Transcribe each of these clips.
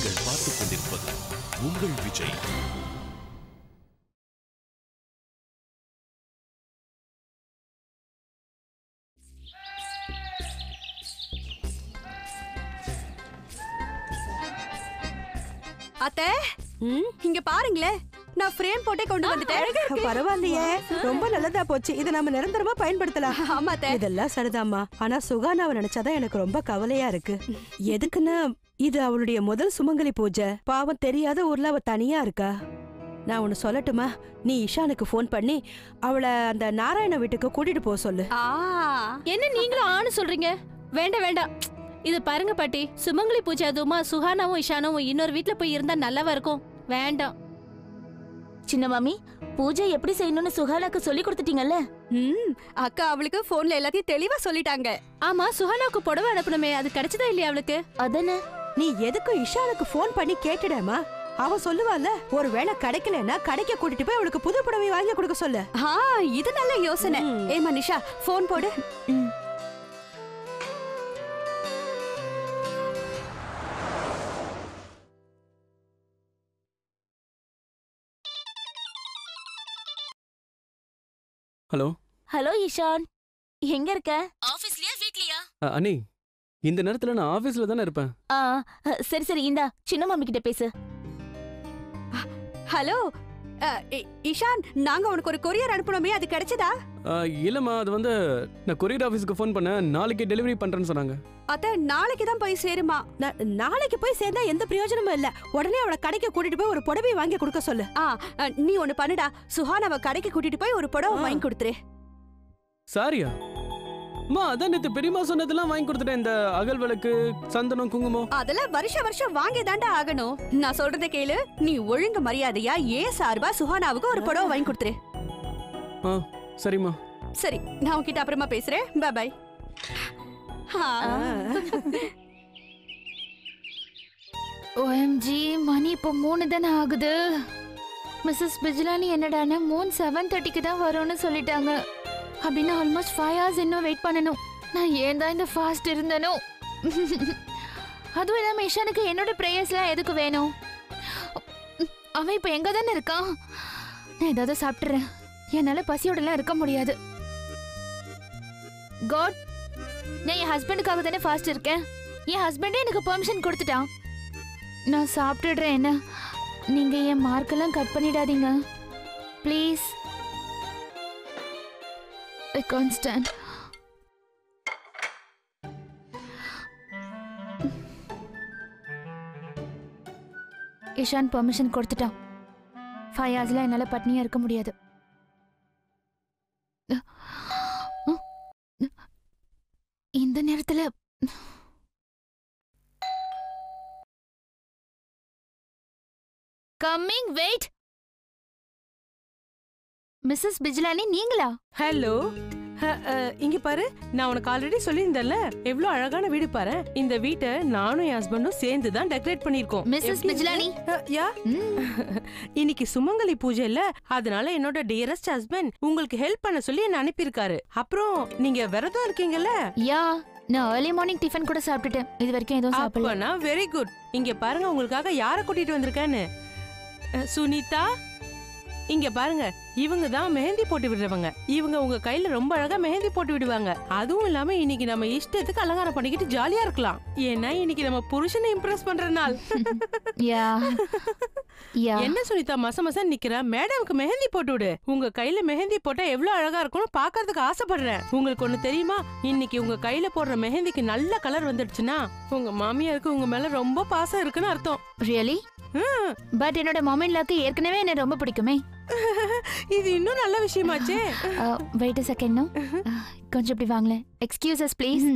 நீங்கள் பார்த்துக் கொண்டிருப்பது உங்கள் விஜய். அத்தை இங்க பாருங்களேன் நான் ஃப்ரேம் போட்டே கொண்டு வந்துட்டேன். பரவாயில்லையே. ரொம்ப நல்லதா போச்சு. இதை நம்ம நிரந்தரமா பயன்படுத்தலாம். ஆமா இதெல்லாம் சரிதாம்மா. ஆனா சுகானாவை நினைச்சாதான் எனக்கு ரொம்ப கவலையா இருக்கு. எதுக்குன்னா இது அவளுடைய முதல் சுமங்கலி பூஜை. பாவம் தெரியாத ஊர்ல அவ தனியா இருக்கா? நான் ஒன்னு சொல்லட்டுமா? நீ இஷானுக்கு ஃபோன் பண்ணி அவளை அந்த நாராயண வீட்டுக்கு கூட்டிட்டு போக சொல்லு. ஆ. என்ன நீங்களும் ஆணு சொல்றீங்க? வேண்டாம் வேண்டாம். இது பாருங்க பாட்டி சுமங்கலி பூஜை அதுவுமா சுஹானாவும் இஷானாவும் இன்னொரு வீட்ல போய் இருந்தா நல்லாவா இருக்கும்? வேண்டாம். சின்ன மாமி பூஜை எப்படி செய்யணும்னு சுகானாக்கு சொல்லி கொடுத்துட்டீங்கல்ல? ம் அக்கா அவளுக்கு போன்ல எல்லாத்தையும் தெளிவா சொல்லிட்டாங்க. ஆமா சுஹானாவுக்கு புடவை அனுப்பணுமே அது கிடைச்சதா இல்லையா அவளுக்கு? அதானே நீ எதுக்கு இஷானுக்கு ஃபோன் பண்ணி கேட்டுடேமா அவ சொல்லுவாள்ல ஒருவேளை கிடைக்கலன்னா கடைக்கு கூட்டிட்டு போய் அவளுக்கு புது புடவை வாங்கி கொடுக்க சொல்லு. ஆ இது நல்ல யோசனை. ஏ மனிஷா போன் போடு. ம். ஹலோ. ஹலோ இஷான். எங்க இருக்க? ஆபீஸ்லயா வீட்லயா? அண்ணி இந்த நேரத்துல நான் ஆபீஸ்ல தானே இருப்பேன். ஆ சரி சரி இந்தா சின்ன மாமி கிட்ட பேசு. ஹலோ அ, இ- இஷான் நாங்க உனக்கு ஒரு கொரியர் அனுப்பணுமே அது கிடைச்சதா? அ, இல்லம்மா அது வந்து நான் கொரியர் ஆஃபீஸ்க்கு ஃபோன் பண்ணேன் நாளைக்கு டெலிவரி பண்றேன்னு சொன்னாங்க. அத்தை நாளைக்கு தான் போய் சேருமா. நா- நாளைக்கு போய் சேர்ந்தா எந்த பிரயோஜனமும் இல்ல. உடனே அவளை கடைக்கு கூட்டிட்டு போய் ஒரு புடவை வாங்கி கொடுக்க சொல்லு. ஆ அ, நீ ஒண்ணு பண்ணுடா. சுஹானாவ கடைக்கு கூட்டிட்டு போய் ஒரு புடவை ஆ. வாங்கி கொடுத்துரு. சாரியா? அம்மா அதான் நேத்து பெரியம்மா சொன்னதெல்லாம் வாங்கி கொடுத்துட்டேன். இந்த அகல் விளக்கு சந்தனம் குங்குமம். அதெல்லாம் வருஷ வருஷம் வாங்கி தாண்டா ஆகணும். நான் சொல்றத கேளு. நீ ஒழுங்கு மரியாதையா ஏன் சார்பா சுஹானாவுக்கு ஒரு புடவை வாங்கி கொடுத்துரு. ஆ சரிம்மா. சரி நான் உன்கிட்ட அப்புறமா பேசுறேன். பை பை ஓஎம்ஜி மணி இப்போ மூணு தானே ஆகுது. மிஸ்ஸஸ் பிஜ்லானி என்னடான்னு மூணு செவன் தேர்ட்டிக்கு தான் வரும்னு சொல்லிட்டாங்க. அப்படின்னா ஆல்மோஸ்ட் ஃபைவ் ஹவர்ஸ் இன்னும் வெயிட் பண்ணணும். நான் ஏன் தான் இந்த ஃபாஸ்ட் இருந்தனோ? அதுவும் இல்லாமல் இஷானுக்கு என்னோட ப்ரேயர்ஸ்லாம் எதுக்கு வேணும்? அவன் இப்போ எங்கே தானே இருக்கான்? நான் ஏதாவது சாப்பிட்றேன் என்னால் பசியோடலாம் இருக்க முடியாது. காட் நான் என் ஹஸ்பண்டுக்காக தானே ஃபாஸ்ட் இருக்கேன். என் ஹஸ்பண்டே எனக்கு பெர்மிஷன் கொடுத்துட்டான். நான் சாப்பிட்டுடுறேன் என்ன? நீங்கள் என் மார்க்கெல்லாம் கட் பண்ணிடாதீங்க. Please I can't stand. Ishan permission கொடுத்துட்டான். ஃபைவ் ஹவர்ஸ்ல என்னால் பட்னியாக இருக்க முடியாது. இந்த நேரத்தில் கம்மிங் வெயிட் மிஸ்ஸஸ் பிஜ்லானி நீங்களா? ஹலோ இங்க பாரு நான் உனக்கு ஆல்ரெடி சொல்லியிருந்தேன்ல எவ்வளவு அழகான வீடு பாரு. இந்த வீட்டை நானும் என் ஹஸ்பண்டும் சேர்ந்து தான் டெக்கரேட் பண்ணிருக்கோம் மிஸ்ஸஸ் பிஜ்லானி? யா? இன்னைக்கு சுமங்கலி பூஜை இல்ல அதனால என்னோட டியரஸ்ட் ஹஸ்பண்ட் உங்களுக்கு ஹெல்ப் பண்ண சொல்லி என்ன அனுப்பியிருக்காரு. அப்புறம் நீங்க விரதம் இருக்கீங்கல்ல? யா நான் ஏர்லி மார்னிங் டிஃபன் கூட சாப்பிட்டுட்டேன். இது வரைக்கும் எதுவும் சாப்பிடல. அப்பனா வெரி குட் இங்க பாருங்க உங்களுக்காக யார கூட்டிட்டு வந்திருக்கேன்னு. சுனிதா? இங்க பாருங்க இவங்க தான் மெஹந்தி போட்டு விடுறவங்க. இவங்க உங்க கையில ரொம்ப அழகா மெஹந்தி போட்டு விடுவாங்க. அதுவும் இல்லாம இன்னைக்கு நம்ம இஷ்டத்துக்கு அலங்காரம் பண்ணிக்கிட்டு ஜாலியா இருக்கலாம். ஏன்னா இன்னைக்கு நம்ம புருஷனை இம்ப்ரெஸ் பண்ற நாள். என்ன சுனிதா மச மச நிக்கிற? மேடம்க்கு மெஹந்தி போட்டு விடு. உங்க கையில மெஹந்தி போட்டா எவ்வளவு அழகா இருக்கும்னு பாக்குறதுக்கு ஆசைப்படுறேன். உங்களுக்கு ஒண்ணு தெரியுமா? இன்னைக்கு உங்க கையில போடுற மெஹந்திக்கு நல்ல கலர் வந்துடுச்சுன்னா உங்க மாமியாருக்கு உங்க மேல ரொம்ப பாசம் இருக்குன்னு அர்த்தம். ரியலி பட் என்னோட மாமின்லாக்கு ஏற்கனவே என்ன ரொம்ப பிடிக்குமே. இது இன்னும் நல்ல விஷயமாச்சே. வெயிட் செகண்ட் கொஞ்சம் இப்படி வாங்களேன் excuse us please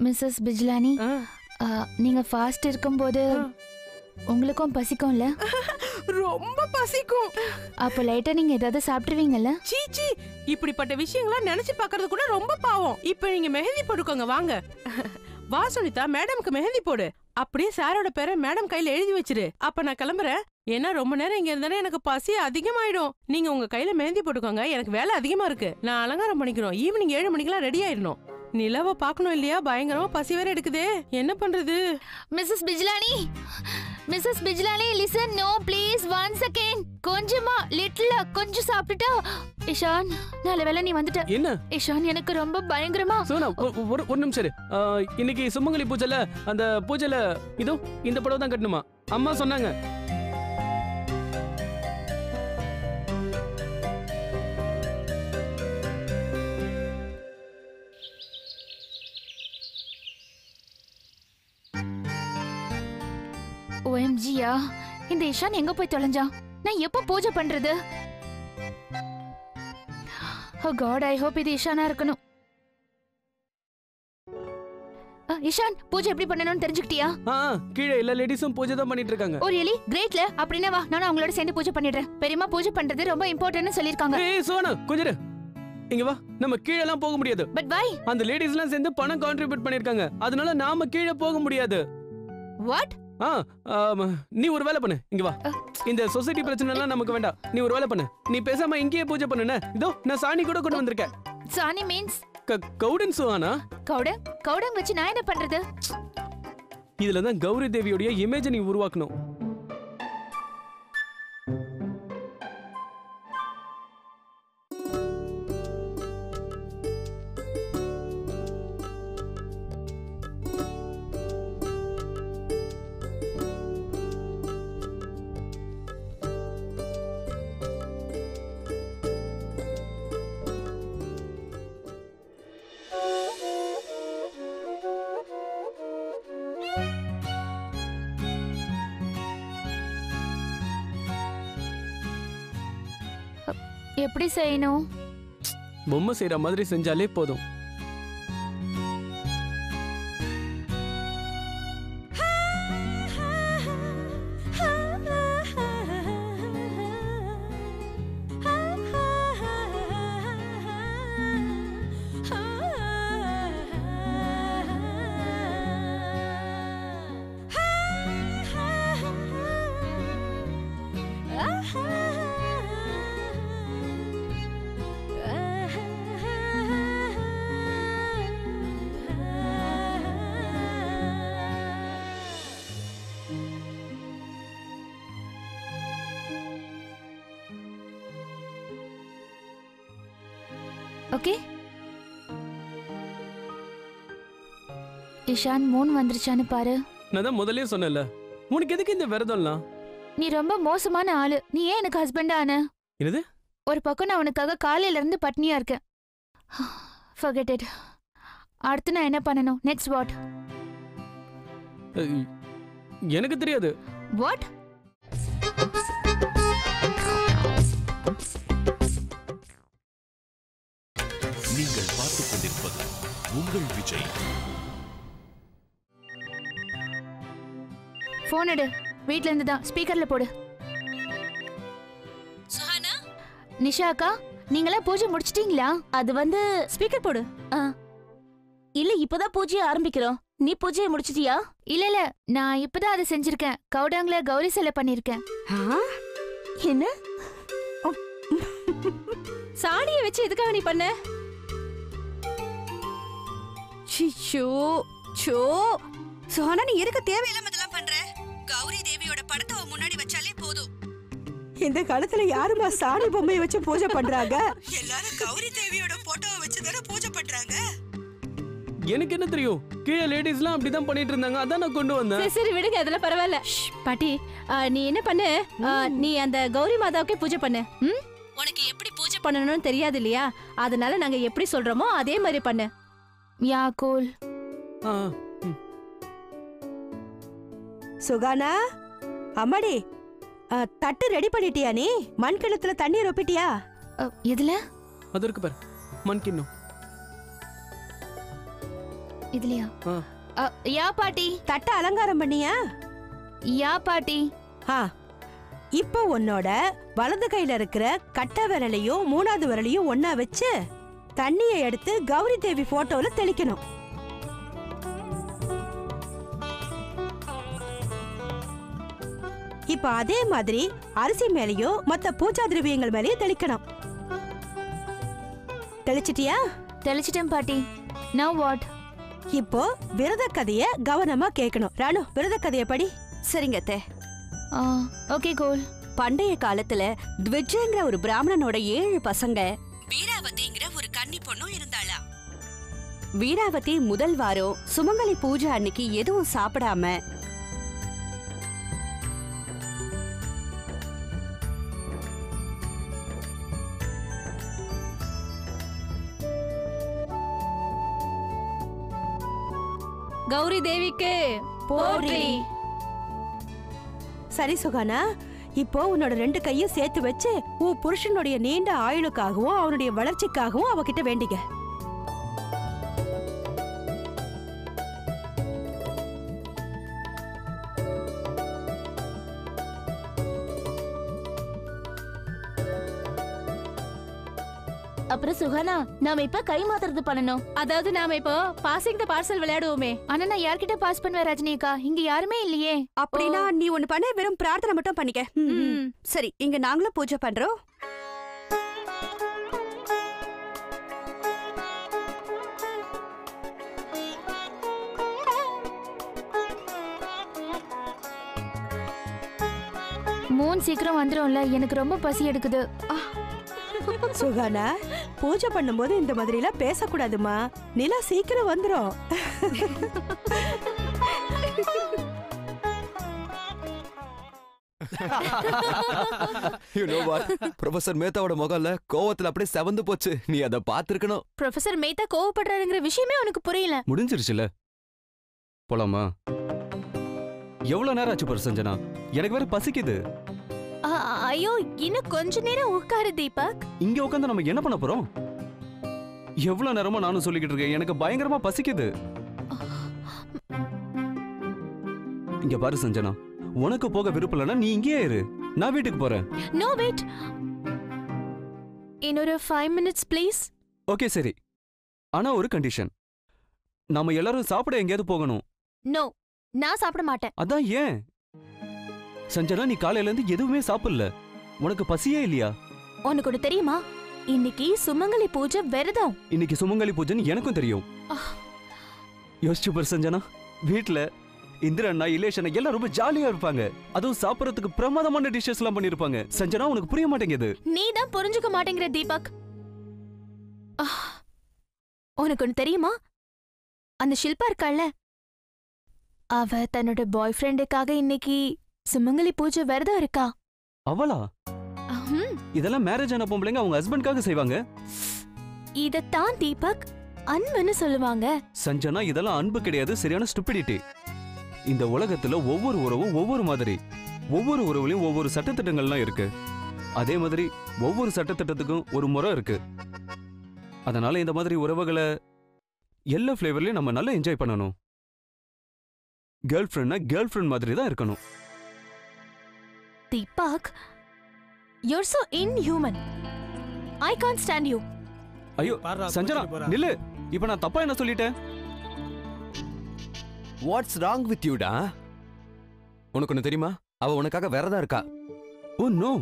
Mrs Bijlani uh, நீங்க ஃபாஸ்ட் இருக்கும்போது. உங்களுக்கும் பசிக்கும்ல? ரொம்ப பசிக்கும். அப்போ லைட்டா நீங்க ஏதாவது சாப்பிட்டுருவீங்கல்ல? சீச்சி இப்படிப்பட்ட விஷயங்களா நினைச்சு பாக்குறது கூட ரொம்ப பாவம். இப்ப நீங்க மெஹந்தி போட்டுக்கோங்க வாங்க. வா சுனிதா மேடம்க்கு மெஹந்தி போடு. அப்படியே சாரோட பேரை மேடம் கையில எழுதி வச்சிரு. அப்ப நான் கிளம்புறேன். ஏன்னா ரொம்ப நேரம் இங்க இருந்தானே எனக்கு பசி அதிகமாயிடும். நீங்க உங்க கையில மெஹந்தி போட்டுக்கோங்க. எனக்கு வேலை அதிகமா இருக்கு. நான் அலங்காரம் பண்ணிக்கிறோம். ஈவினிங் ஏழு மணிக்கெல்லாம் ரெடி ஆயிடணும். நிலவை பார்க்கணும் இல்லையா? பயங்கரமா பசி வேற எடுக்குதே. என்ன பண்றது? Mrs Bijlani? Mrs Bijlani listen no please one second கொஞ்சமா லிட்டில் கொஞ்சம் சாப்பிட்டுட்டா இஷான் நல்ல வேளை நீ வந்துட்ட. என்ன? இஷான் எனக்கு ரொம்ப பயங்கரமா. சோனா ஒரு ஒரு நிமிஷம் இரு. இன்னைக்கு சுமங்கலி பூஜைல அந்த பூஜைல இதோ இந்த படம் தான் கட்டணுமா? அம்மா சொன்னாங்க. ஓஎம்ஜியா இந்த இஷான் எங்க போய் தொலைஞ்சான் நான் எப்போ பூஜை பண்றது? காட் ஐ ஹோப் இது இஷானா இருக்கணும். இஷான் பூஜை எப்படி பண்ணணும்னு தெரிஞ்சுக்கிட்டியா? கீழே எல்லா லேடிஸும் பூஜை தான் பண்ணிட்டு இருக்காங்க. ஓ ரியலி கிரேட்ல அப்படின்னா வா நானும் அவங்களோட சேர்ந்து பூஜை பண்ணிடுறேன். பெரியம்மா பூஜை பண்றது ரொம்ப இம்பார்ட்டன்ட்னு சொல்லிருக்காங்க ஏய் சோனா கொஞ்சம். இங்க வா நம்ம கீழே எல்லாம் போக முடியாது. பட் வை அந்த லேடிஸ் எல்லாம் சேர்ந்து பணம் கான்ட்ரிபியூட் பண்ணிருக்காங்க. அதனால நாம கீழே போக முடியாது. வாட் நீ ஒரு வேலை பண்ணு. இங்க வா. இந்த சொசைட்டி பிரச்சனை எல்லாம் நமக்கு வேண்டாம். நீ ஒரு வேலை பண்ணு. நீ பேசாம இங்கேயே பூஜை பண்ணுன. இதோ நான் சாணி கூட கொண்டு வந்திருக்கேன். சாணி மீன்ஸ் கவுடன் சுவானா? கவுடம் கவுடம் வச்சு நான் என்ன பண்றது? இதுல தான் கௌரி தேவியோடைய இமேஜை நீ உருவாக்கணும். எப்படி செய்யணும்? பொம்மை செய்யற மாதிரி செஞ்சாலே போதும். ஓகே? இஷான் மூன் வந்துருச்சான்னு பாரு. நான் தான் முதல்லயே சொன்னேன்ல. உனக்கு எதுக்கு இந்த விரதம்லாம்? நீ ரொம்ப மோசமான ஆளு. நீ ஏன் எனக்கு ஹஸ்பண்ட் ஆன? என்னது? ஒரு பக்கம் நான் உனக்காக காலையில இருந்து பட்னியா இருக்கேன். Forget it. அடுத்து நான் என்ன பண்ணணும்? நெக்ஸ்ட் வாட் எனக்கு தெரியாது. வாட் உங்கள் விஜய். ஃபோன் எடு. வீட்ல இருந்து தான். ஸ்பீக்கர்ல போடு. சுஹானா? நிஷா அக்கா நீங்களாம் பூஜை முடிச்சிட்டீங்களா? அது வந்து ஸ்பீக்கர் போடு. இல்ல இப்பதான் பூஜையை ஆரம்பிக்கிறோம். நீ பூஜையை முடிச்சிட்டியா? இல்ல இல்ல. நான் இப்பதான் அதை செஞ்சிருக்கேன். கவுடாங்ல கௌரி சிலை பண்ணிருக்கேன். என்ன? சாணியை வச்சு எதுக்காக நீ பண்ண? சிச்சோ சோ சோனா நீ எதுக்கு தேவையில்லாம இதெல்லாம் பண்ற? கௌரி தேவியோட படத்தை உன் முன்னாடி வச்சாலே போதும். இந்த காலத்துல யாருமா சாணி பொம்மையை வச்சு பூஜை பண்றாங்க? எல்லாரும் கௌரி தேவியோட போட்டோவை வச்சு தானே பூஜை பண்றாங்க? எனக்கு என்ன தெரியும்? கீழே லேடிஸ்லாம் அப்படிதான் பண்ணிட்டு இருந்தாங்க. அதான் நான் கொண்டு வந்தேன். சரி சரி விடுங்க அதெல்லாம் பரவாயில்ல. ஷ், பாட்டி ஆ, நீ என்ன பண்ணு? ஆ, நீ அந்த கௌரி மாதாவுக்கே பூஜை பண்ணு. ம்? உனக்கு எப்படி பூஜை பண்ணணும்னு தெரியாது இல்லையா? அதனால நாங்க எப்படி சொல்றோமோ அதே மாதிரி பண்ணு. யா கூல் ஆ, ம். சுகானா அம்மாடி ஆ, தட்டு ரெடி பண்ணிட்டியா நீ? மண் கிணத்துல தண்ணி ரொப்பிட்டியா எதுல? அது இருக்கு பாரு மண் கிண்ணம். இதுலயா? ஆ. அ, யா பாட்டி. தட்டை அலங்காரம் பண்ணியா? யா பாட்டி. ஆ. இப்போ உன்னோட வலது கையில இருக்கிற கட்டை விரலையும் மூணாவது விரலையும் ஒண்ணா வச்சு தண்ணியை எடுத்து கௌரி தேவி போட்டோல தெளிக்கணும். இப்ப அதே மாதிரி அரிசி மேலயோ மத்த பூஜா திரவியங்கள் மேலயோ தெளிக்கணும். தெளிச்சிட்டியா? தெளிச்சிட்டேன் பாட்டி. நவ் வாட் இப்போ விரத கதைய கவனமா கேட்கணும். ராணு விரத கதைய படி. சரிங்க அத்தை. ஓகே கோல் பண்டைய காலத்துல த்விஜங்கிற ஒரு பிராமணனோட ஏழு பசங்க வீராவதிங்கிற கன்னி பொண்ணும் இருந்தாளா? வீராவதி முதல் வாரம் சுமங்கலி பூஜை அன்னைக்கு எதுவும் சாப்பிடாம கௌரி தேவிக்கு போற்றி. சரி சுகானா. இப்போ உன்னோட ரெண்டு கையும் சேர்த்து வச்சு உன் புருஷனுடைய நீண்ட ஆயுளுக்காகவும் அவனுடைய வளர்ச்சிக்காகவும் அவகிட்ட வேண்டிக்க. சுகானா நாம இப்ப கை மாத்துறது பண்ணணும். அதாவது நாம இப்போ பாசிங் த பார்சல் விளையாடுவோமே. ஆனா நான் யார்கிட்ட பாஸ் பண்ணுவேன் ரஜினி அக்கா? இங்க யாருமே இல்லையே. அப்படின்னா நீ ஒண்ணு பண்ண வெறும் பிரார்த்தனை மட்டும் பண்ணிக்க. சரி இங்க நாங்களும் பூஜை பண்றோம். மூன் சீக்கிரம் வந்துரும்ல எனக்கு ரொம்ப பசி எடுக்குது. சுகானா பூஜை பண்ணும்போது இந்த மாதிரி எல்லாம் பேசக்கூடாதுமா? நிலா சீக்கிரம் வந்துரும். யூ நோ வாட் ப்ரொஃபசர் மேத்தாவோட முகம்ல கோவத்துல அப்படியே செவந்து போச்சு. நீ அதை பார்த்திருக்கணும். ப்ரொஃபசர் மேத்தா கோவப்படுறாருங்கிற விஷயமே உனக்கு புரியல. முடிஞ்சிருச்சுல. போலாமா? எவ்வளவு நேரம் ஆச்சு பாரு சஞ்சனா எனக்கு வேற பசிக்குது. ஐயோ இன்னும் கொஞ்ச நேரம் உட்காரு தீபக். இங்க உட்காந்து நம்ம என்ன பண்ண போறோம்? எவ்வளவு நேரமா நானும் சொல்லிக்கிட்டு இருக்கேன். எனக்கு பயங்கரமா பசிக்குது. இங்க பாரு சஞ்சனா. உனக்கு போக விருப்பம் இல்லைன்னா நீ இங்கேயே இரு. நான் வீட்டுக்கு போறேன். நோ வெயிட் இன்னொரு ஃபைவ் மினிட்ஸ் ப்ளீஸ் ஓகே சரி. ஆனா ஒரு கண்டிஷன் நாம எல்லாரும் சாப்பிட எங்கேயாவது போகணும். நோ நான் சாப்பிட மாட்டேன். அதான் ஏன்? சஞ்சனா நீ காலையில இருந்து எதுவுமே சாப்பிடல. உனக்கு பசியே இல்லையா? உனக்கு ஒன்று தெரியுமா? இன்னைக்கு சுமங்கலி பூஜை விரதம். இன்னைக்கு சுமங்கலி பூஜைன்னு எனக்கும் தெரியும். யோசிச்சு பாரு சஞ்சனா வீட்ல இந்திரண்ணா இலேஷனா எல்லாம் ரொம்ப ஜாலியா இருப்பாங்க. அதுவும் சாப்பிடறதுக்கு பிரமாதமான டிஷ்ஷஸ் எல்லாம் பண்ணிருப்பாங்க. சஞ்சனா உனக்கு புரிய மாட்டேங்குது. நீ தான் புரிஞ்சுக்க மாட்டேங்கிற தீபக். உனக்கு ஒன்று தெரியுமா? அந்த ஷில்பா இருக்காள்ல. அவ தன்னோட பாய் ஃப்ரெண்டுக்காக இன்னைக்கு சுமங்கலி பூஜை விரதம் இருக்கா? அவளா. இதெல்லாம் மேரேஜ் ஆன பொம்பளைங்க அவங்க ஹஸ்பண்ட்காக செய்வாங்க. இதத்தான் தீபக் அன்புன்னு சொல்லுவாங்க. சஞ்சனா இதெல்லாம் அன்பு கிடையாது சரியான ஸ்டூபிடிட்டி இந்த உலகத்துல ஒவ்வொரு உறவும் ஒவ்வொரு மாதிரி. ஒவ்வொரு உறவுலயும் ஒவ்வொரு சட்டத்திட்டங்கள்லாம் இருக்கு. அதே மாதிரி ஒவ்வொரு சட்டத்திட்டத்துக்கும் ஒரு முறை இருக்கு. அதனால இந்த மாதிரி உறவுகளை எல்லா ஃப்ளேவர்லயும் நம்ம நல்லா என்ஜாய் பண்ணணும். கேர்ள் ஃப்ரெண்ட்னா கேர்ள் ஃப்ரெண்ட் மாதிரி தான் இருக்கணும். Deepak you're so inhuman. I can't stand you. ஐயோ சஞ்சனா நில்லு. இப்ப நான் தப்பா என்ன சொல்லிட்டேன்? வாட்ஸ் ராங் வித் யூடா உனக்கு ஒண்ணு தெரியுமா? அவ உனக்காக விரதம் இருக்கா. ஓ நோ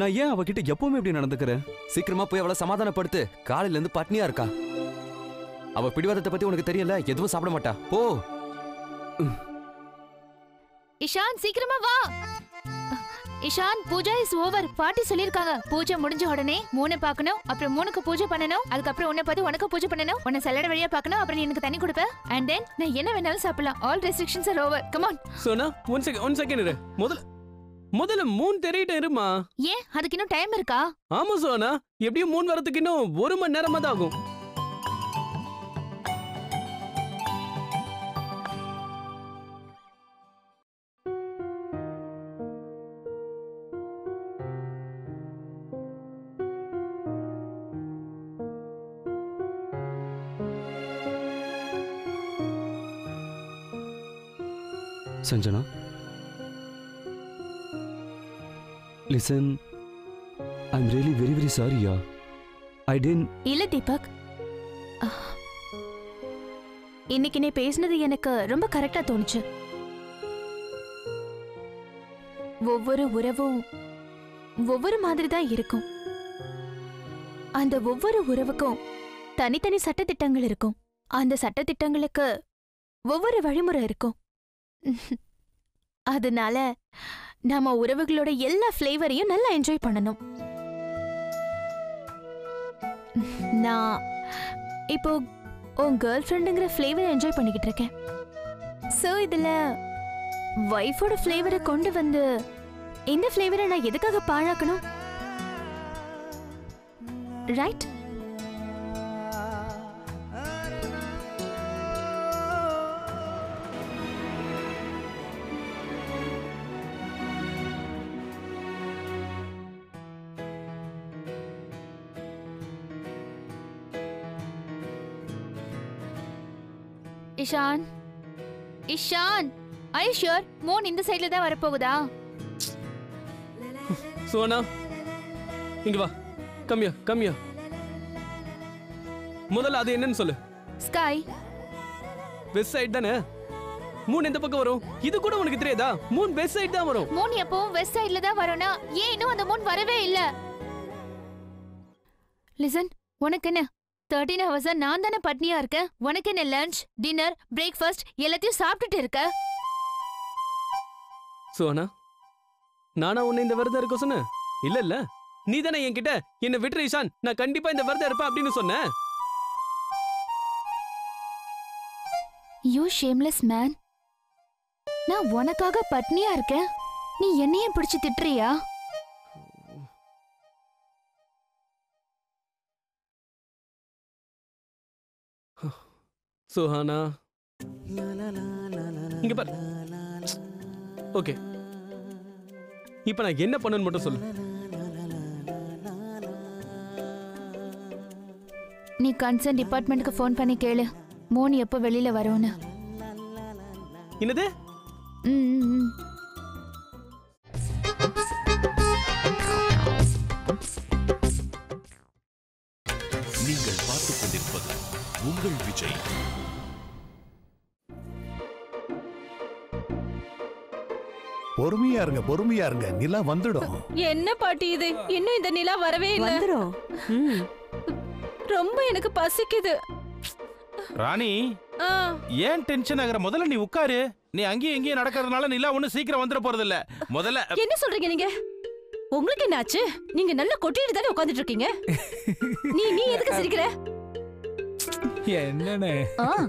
நான் ஏன் அவகிட்ட எப்பவுமே இப்படி நடந்துக்கிறேன் சீக்கிரமா போய் அவளை சமாதானப்படுத்து. காலையில இருந்து பட்னியா இருக்கா? அவ பிடிவாதத்தை பத்தி உனக்கு தெரியல? எதுவும் சாப்பிட மாட்டா. போ. இஷான் சீக்கிரமா வா. இஷான் பூஜா இஸ் ஓவர் பாட்டி சொல்லிருக்காங்க பூஜை முடிஞ்ச உடனே மூணு பார்க்கணும் அப்புறம் மூணுக்கு பூஜை பண்ணணும் அதுக்கப்புறம் உன்னை பார்த்து உனக்கு பூஜை பண்ணணும் உன்னை சல்லடை வழியா பார்க்கணும் அப்புறம் எனக்கு தண்ணி கொடுப்ப. அண்ட் தென் நான் என்ன வேணாலும் சாப்பிடலாம். All restrictions are over come on Sona one second one second இரு. முதல்ல முதல்ல மூணு தெரியிட்ட இருமா? ஏன்? அதுக்கு இன்னும் டைம் இருக்கா? ஆமா சோனா. எப்படியும் மூணு வரதுக்கு இன்னும் ஒரு மணி நேரமா தான் ஆகும். Sanjana? Listen I am really very very Saria I tent இல்ல தீபக். Ah. இன்னைக்கு நீ பேசினது எனக்கு ரொம்ப கரெக்டா தோணுச்சு. ஒவ்வொரு உறவும் ஒவ்வொரு மாதிரி தான் இருக்கும். அந்த ஒவ்வொரு உறவுக்கும் தனித்தனி சட்டத்திட்டங்கள் இருக்கும். அந்த சட்டத்திட்டங்களுக்கு ஒவ்வொரு வழிமுறை இருக்கும். அதனால நாம உறவுகளோட எல்லா ஃப்ளேவரையும் நல்லா என்ஜாய் பண்ணணும். நான் இப்போ உன் கேர்ள் ஃப்ரெண்டுங்கிற ஃப்ளேவர் என்ஜாய் பண்ணிக்கிட்டு இருக்கேன். ஸோ இதில் ஒய்ஃபோட ஃப்ளேவரை கொண்டு வந்து இந்த ஃப்ளேவரை நான் எதுக்காக பாழாக்கணும்? Right Ishan. Ishan I sure man இந்த சைடுல தான் வரப்போகுதா? சோனா இங்க வா. கம்மியா கம்மியா முதல்ல அது என்னன்னு சொல்லு. ஸ்கை வெஸ்ட் சைடு தானே? மூணு எந்த பக்கம் வரும்? இது கூட உனக்கு தெரியாதா? மூணு வெஸ்ட் சைடு தான் வரும். மூன் எப்பவும் வெஸ்ட் சைடுல தான் வரும்னா ஏன் இன்னும் அந்த மூன் வரவே இல்ல? லிசன் உனக்கு என்ன? தேர்ட்டீன் ஹவர்ஸா நான் தானே பட்னியா இருக்கேன்? உனக்கு என்ன லஞ்ச் டின்னர் பிரேக்ஃபாஸ்ட் எல்லாத்தையும் சாப்பிட்டுட்டு இருக்க? சோனா நானா உன்னை இந்த விரதம் இருக்க சொன்னேன்? இல்ல இல்ல. நீ தானே என்கிட்ட என்ன விட்டுரு இஷான் நான் கண்டிப்பா இந்த விரதம் இருப்பேன் அப்படின்னு சொன்னேன் யூ ஷேம்லெஸ் மேன் நான் உனக்காக பட்னியா இருக்கேன்? நீ என்னையே பிடிச்சு திட்டுறியா? சுஹானா இங்க பாரு. ஓகே இப்போ நான் என்ன பண்ணணும்னு மட்டும் சொல்லு. நீ கன்சர்ன் டிபார்ட்மெண்ட்டுக்கு ஃபோன் பண்ணி கேளு. மோனி எப்போ வெளியில வரும்னு. என்னது? ம், ம், பொறுமையா இருங்க. நிலா வந்துடும். என்ன பாட்டி இது? இன்னும் இந்த நிலா வரவே இல்ல. வந்துரும். ம். ரொம்ப எனக்கு பசிக்குது. ராணி ஆ, ஏன் டென்ஷன் ஆகுற? முதல்ல நீ உட்காரு. நீ அங்கேயும் இங்கேயும் நடக்கிறதுனால நிலா ஒன்னும் சீக்கிரம் வந்துட போறது இல்ல முதல்ல என்ன சொல்றீங்க நீங்க? உங்களுக்கு என்னாச்சு? நீங்க நல்லா கொட்டிட்டு தானே உட்கார்ந்துட்டு இருக்கீங்க? நீ நீ எதுக்கு சிரிக்கிற? என்னண்ணே? ஆ,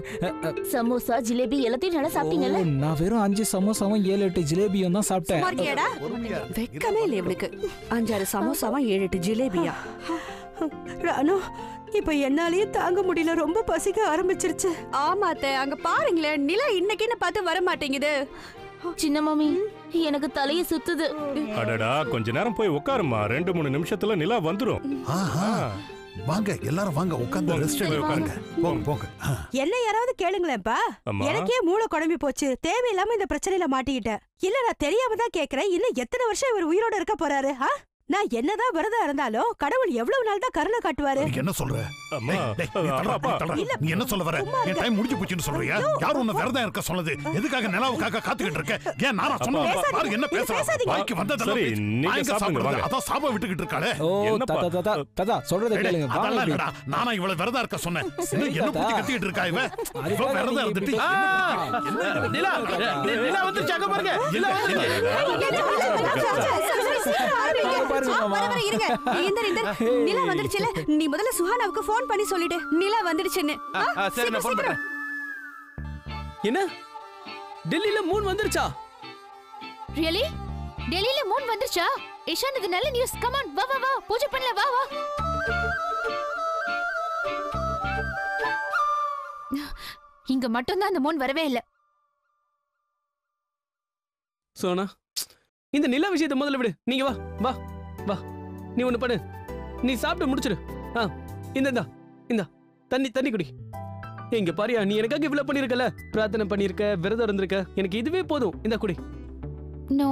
சமோசா ஜிலேபி எல்லாத்தையும் நல்லா சாப்பிட்டீங்கல்ல? நான் வெறும் அஞ்சு சமோசாவும் ஏழு எட்டு ஜிலேபியும் தான் சாப்பிட்டேன். வெக்கமே இல்லை இவனுக்கு. அஞ்சாறு சமோசாவா ஏழு எட்டு ஜிலேபியா. ராணு இப்ப என்னாலயே தாங்க முடியல. ரொம்ப பசிக்க ஆரம்பிச்சிருச்சு. ஆமா அத்தை. அங்க பாருங்களேன் நிலா இன்னைக்குன்னு பார்த்து வர மாட்டேங்குது? சின்ன மாமி எனக்கு தலையை சுத்துது. அடடா கொஞ்ச நேரம் போய் உட்காருமா ரெண்டு மூணு நிமிஷத்துல நிலா வந்துரும். ஆஹா. வாங்க எல்லாரும் வாங்க உட்கார்ந்து ரெஸ்ட் எடுங்க உட்காருங்க. போங்க போங்க. என்ன யாராவது கேளுங்களேன்ப்பா. எனக்கே மூளை குழம்பி போச்சு. தேவையில்லாம இந்த பிரச்சனையில மாட்டிக்கிட்டேன். இல்ல நான் தெரியாம தான் கேக்குறேன். இன்னும் எத்தனை வருஷம் இவர் உயிரோட இருக்க போறாரு ஆ? நான் என்னதான் விரதம் இருந்தாலும் கடவுள் எவ்வளவு நாள் தான் கருணை காட்டுவாரு நீ என்ன சொல்ற நீ என்ன சொல்ல வர என் டைம் முடிஞ்சு போச்சுன்னு சொல்றியா யார் உன்னை விரதம் இருக்க சொன்னது எதுக்காக நிலாவுக்காக காத்துக்கிட்டு இருக்க ஏன் நானா சொன்னேன் பாரு என்ன பேசுறா பேசாதீங்க. வாய்க்கு வந்ததெல்லாம் சரி. நீங்க சாப்பிடுங்க. அதான் சாபம் விட்டுக்கிட்டு இருக்காளே ஓ என்னப்பா? தாத்தா தாத்தா தாத்தா சொல்றத டேய், கேளுங்க அதெல்லாம். இல்லடா நானா இவ்வளவு விரதம் இருக்க சொன்னேன் என்ன. பத்தி கத்திக்கிட்டு இருக்கா இவ இவ்வளவு விரதம் இருந்துட்டு நிலா நிலா பாருங்க நிலா பாருங்க மாமா. வர, வர, இருங்க. இந்தர், இந்தர். நிலா வந்துடுச்சுல நீ முதல்ல சுஹானாவுக்கு ஃபோன் பண்ணி சொல்லிடு. நிலா வந்துடுச்சுன்னு. சரி நான் பண்றேன். என்ன? டெல்லியில மூணு வந்துருச்சா? ரியலி டெல்லியில மூன் வந்துருச்சா? இஷான் இது நல்ல நியூஸ் கமான் வா வா வா. பூஜை பண்ணல வா வா. இங்க மட்டும்தான் அந்த மூன் வரவே இல்ல. சோனா இந்த நிலா விஷயத்தை முதல்ல விடு. நீங்க வா வா. வா நீ ஒண்ணு பண்ணு. நீ சாப்பிட்டு முடிச்சிடு ஆ இந்த இந்தா தண்ணி தண்ணி குடி. இங்க பாரியா நீ எனக்காக இவ்வளவு பண்ணிருக்கல. பிரார்த்தனை பண்ணிருக்க விரதம் இருந்திருக்க. எனக்கு இதுவே போதும். இந்த குடி. நோ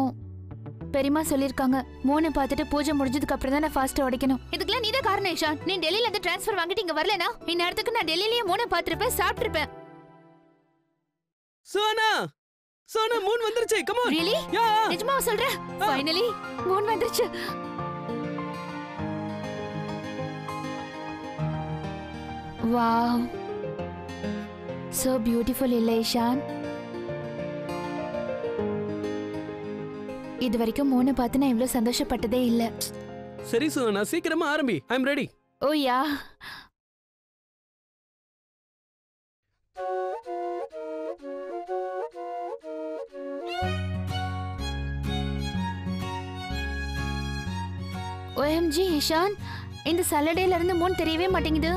பெரியம்மா சொல்லிருக்காங்க மூணை பார்த்துட்டு பூஜை முடிஞ்சதுக்கு அப்புறம் தான் நான் ஃபாஸ்ட் உடைக்கணும். இதுக்கெல்லாம் நீதான் காரணம் இஷான் நீ டெல்லியில இருந்து ட்ரான்ஸ்ஃபர் வாங்கிட்டு இங்க வரலனா இந்நேரத்துக்கு நான் டெல்லியிலேயே மூணை பார்த்திருப்பேன் சாப்பிட்டிருப்பேன். சோனா! சோனா மூன் வந்துருச்சு. Come on really yeah. நிஜமாவா சொல்ற? ஃபைனலி மூன் வந்துருச்சு. வாவ் சோ பியூட்டிஃபுல் இல்லை இஷான் இது வரைக்கும் மூணு பார்த்து நான் இவ்வளோ சந்தோஷப்பட்டதே இல்லை. சரி சோனா சீக்கிரமா ஆரம்பி. I am ready oh yeah OMG Ishan இந்த சலடையில இருந்து மூணு தெரியவே மாட்டேங்குது.